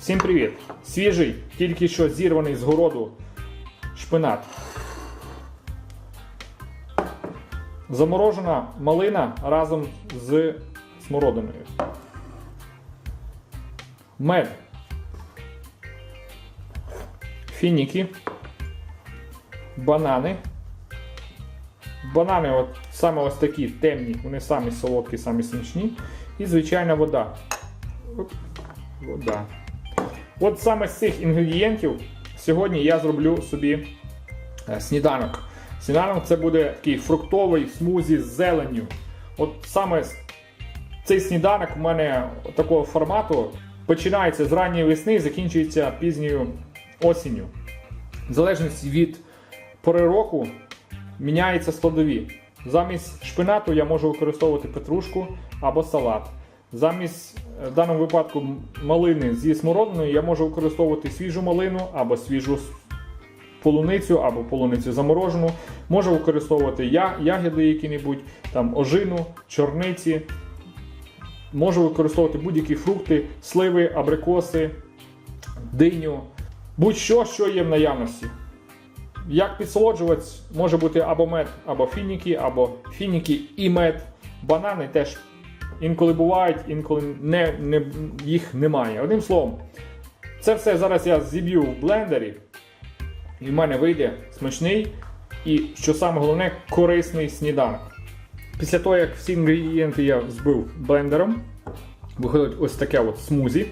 Всім привіт! Свіжий, тільки що зірваний з городу шпинат. Заморожена малина разом з смородиною. Мед. Фініки. Банани. Банани от саме ось такі темні, вони самі солодкі, самі смачні. І звичайна вода. Вода. От саме з цих інгредієнтів сьогодні я зроблю собі е, сніданок. Сніданок це буде такий фруктовий смузі з зеленню. От саме цей сніданок у мене такого формату починається з ранньої весни і закінчується пізньою осінню. В залежності від пори року міняються складові. Замість шпинату я можу використовувати петрушку або салат. Замість в даному випадку малини зі смородиною я можу використовувати свіжу малину або свіжу полуницю, або полуницю заморожену. Можу використовувати я, ягоди які-небудь, там ожину, чорниці. Можу використовувати будь-які фрукти, сливи, абрикоси, диню, будь-що, що є в наявності. Як підсолоджувач може бути або мед, або фініки, або фініки і мед. Банани теж інколи бувають, інколи не, не, їх немає. Одним словом, це все зараз я зіб'ю в блендері, і в мене вийде смачний і, що саме головне, корисний сніданок. Після того, як всі інгредієнти я збив блендером, виходить ось таке от смузі.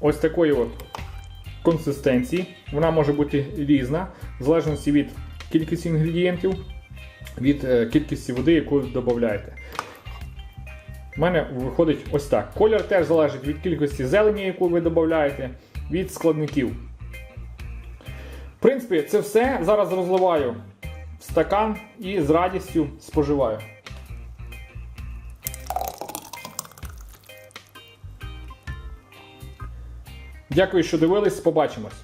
Ось такої от консистенції. Вона може бути різна, в залежності від кількості інгредієнтів, від е, кількості води, яку додаєте. У мене виходить ось так. Колір теж залежить від кількості зелені, яку ви додаєте, від складників. В принципі, це все зараз розливаю в стакан і з радістю споживаю. Дякую, що дивились. Побачимось.